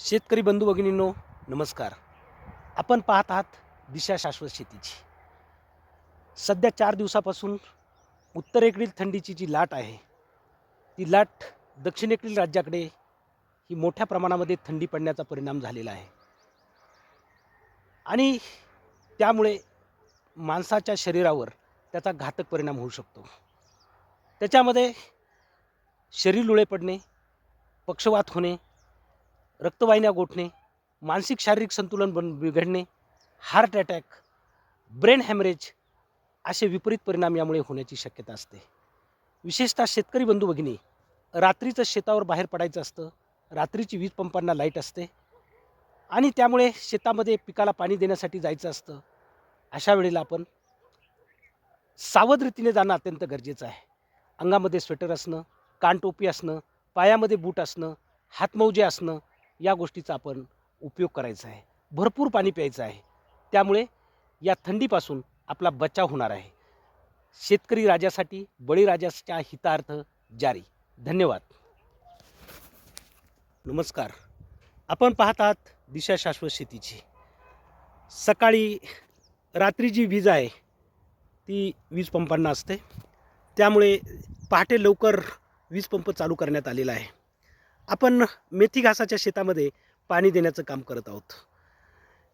शेतकरी बंधू भगिनींनो नमस्कार. आपण पाहत आहात दिशा शाश्वत शेतीची. सध्या चार दिवसापासून उत्तरेकडील थंडीची जी लाट आहे ती लाट दक्षिणेकडील राज्याकडे ही मोठ्या प्रमाणामध्ये थंडी पडण्याचा परिणाम झालेला आहे. आणि त्यामुळे माणसाच्या शरीरावर त्याचा घातक परिणाम होऊ शकतो. त्याच्यामध्ये शरीर लुळे पडणे पक्षवात होणे रक्तवाहिन्या गोठणे मानसिक शारीरिक संतुलन बन बिघडणे हार्ट अटॅक ब्रेन हॅमरेज असे विपरीत परिणाम यामुळे होण्याची शक्यता असते. विशेषतः शेतकरी बंधू भगिनी रात्रीचं शेतावर बाहेर पडायचं असतं रात्रीची वीज पंपांना लाइट असते आणि त्यामुळे शेतामध्ये पिकाला पाणी देण्यासाठी जायचं असतं. अशा वेळेला आपण सावध रीतीने जाणं अत्यंत गरजेचं आहे. अंगामध्ये स्वेटर असणं कानटोपी असणं पायामध्ये बूट असणं हातमौजे असणं या गोष्टीचा आपण उपयोग करायचा आहे. भरपूर पाणी प्यायचं आहे. त्यामुळे या थंडीपासून आपला बचाव होणार आहे. शेतकरी राजासाठी बळीराजाच्या हितार्थ जारी. धन्यवाद. नमस्कार. आपण पाहत आहात दिशा शाश्वत शेतीची. सकाळी रात्री जी वीज आहे ती वीज पंपांना असते. त्यामुळे पहाटे लवकर वीज पंप चालू करण्यात आलेला आहे. आपण मेथी घासाच्या शेतामध्ये पाणी देण्याचं काम करत आहोत.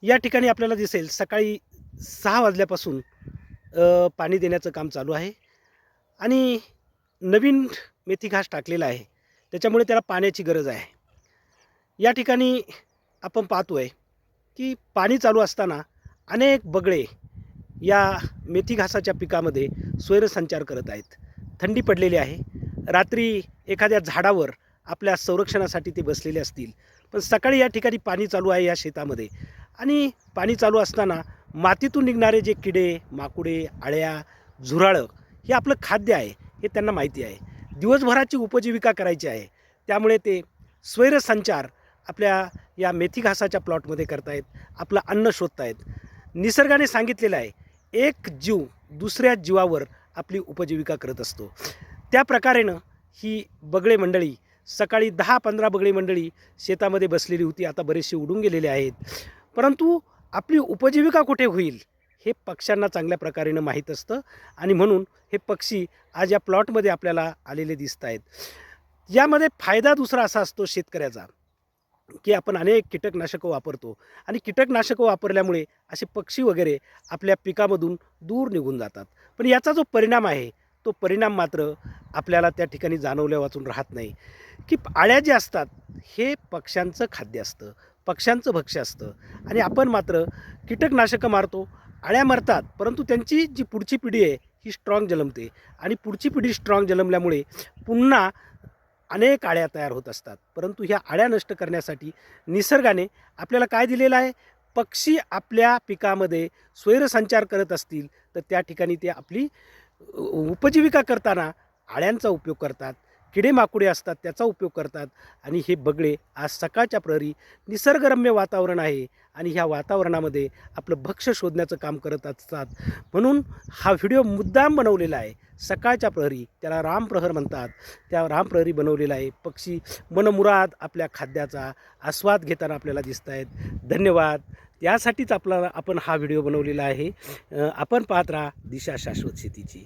या ठिकाणी आपल्याला दिसेल सकाळी सहा वाजल्यापासून पाणी देण्याचं काम चालू आहे. आणि नवीन मेथी घास टाकलेला आहे. त्याच्यामुळे त्याला पाण्याची गरज आहे. या ठिकाणी आपण पाहतो आहे की पाणी चालू असताना अनेक बगळे या मेथी घासाच्या पिकामध्ये स्वैरसंचार करत आहेत. थंडी पडलेली आहे. रात्री एखाद्या झाडावर आपल्या संरक्षणासाठी ते बसलेले असतील. पण सकाळी या ठिकाणी पाणी चालू आहे या शेतामध्ये. आणि पाणी चालू असताना मातीतून निघणारे जे किडे माकुडे आळ्या झुराळं हे आपलं खाद्य आहे हे त्यांना माहिती आहे. दिवसभराची उपजीविका करायची आहे. त्यामुळे ते स्वैरसंचार आपल्या या मेथी घासाच्या प्लॉटमध्ये करतायत आपलं अन्न शोधतायत. निसर्गाने सांगितलेलं आहे एक जीव दुसऱ्या जीवावर आपली उपजीविका करत असतो. त्या प्रकारेनं ही बगळे मंडळी सकाळी दहा पंधरा बगळी मंडळी शेतामध्ये बसलेली होती. आता बरेचसे उडून गेलेले आहेत. परंतु आपली उपजीविका कुठे होईल? हे पक्ष्यांना चांगल्या प्रकारेनं माहीत असतं आणि म्हणून हे पक्षी आज या प्लॉटमध्ये आपल्याला आलेले दिसत आहेत. यामध्ये फायदा दुसरा असा असतो शेतकऱ्याचा की आपण अनेक कीटकनाशकं वापरतो आणि कीटकनाशकं वापरल्यामुळे असे पक्षी वगैरे आपल्या पिकामधून दूर निघून जातात. पण याचा जो परिणाम आहे तो परिणाम मात्र आपल्याला त्या ठिकाणी जाणवल्या वाचून राहत नाही. की आळ्या ज्या असतात हे पक्ष्यांचं खाद्य असतं पक्ष्यांचं भक्ष्य असतं. आणि आपण मात्र कीटकनाशकं मारतो आळ्या मरतात परंतु त्यांची जी पुढची पिढी आहे ही स्ट्रॉंग जन्मते. आणि पुढची पिढी स्ट्रॉंग जन्मल्यामुळे पुन्हा अनेक आळ्या तयार होत असतात. परंतु ह्या आळ्या नष्ट करण्यासाठी निसर्गाने आपल्याला काय दिलेलं आहे? पक्षी आपल्या पिकामध्ये स्वैरसंचार करत असतील तर त्या ठिकाणी ते आपली उपजीविका करताना आळ्यांचा उपयोग करतात. किडेमाकुडे असतात त्याचा उपयोग करतात. आणि हे बगळे आज सकाळच्या प्रहरी निसर्गरम्य वातावरण आहे आणि ह्या वातावरणामध्ये आपलं भक्ष्य शोधण्याचं काम करत असतात. म्हणून हा व्हिडिओ मुद्दाम बनवलेला आहे. सकाळच्या प्रहरी त्याला रामप्रहर म्हणतात. त्या रामप्रहरी बनवलेला आहे. पक्षी मनमुराद आपल्या खाद्याचा आस्वाद घेताना आपल्याला दिसत आहेत धन्यवाद. त्यासाठीच आपला आपण हा व्हिडिओ बनवलेला आहे. आपण पाहत राहा दिशा शाश्वत शेतीची.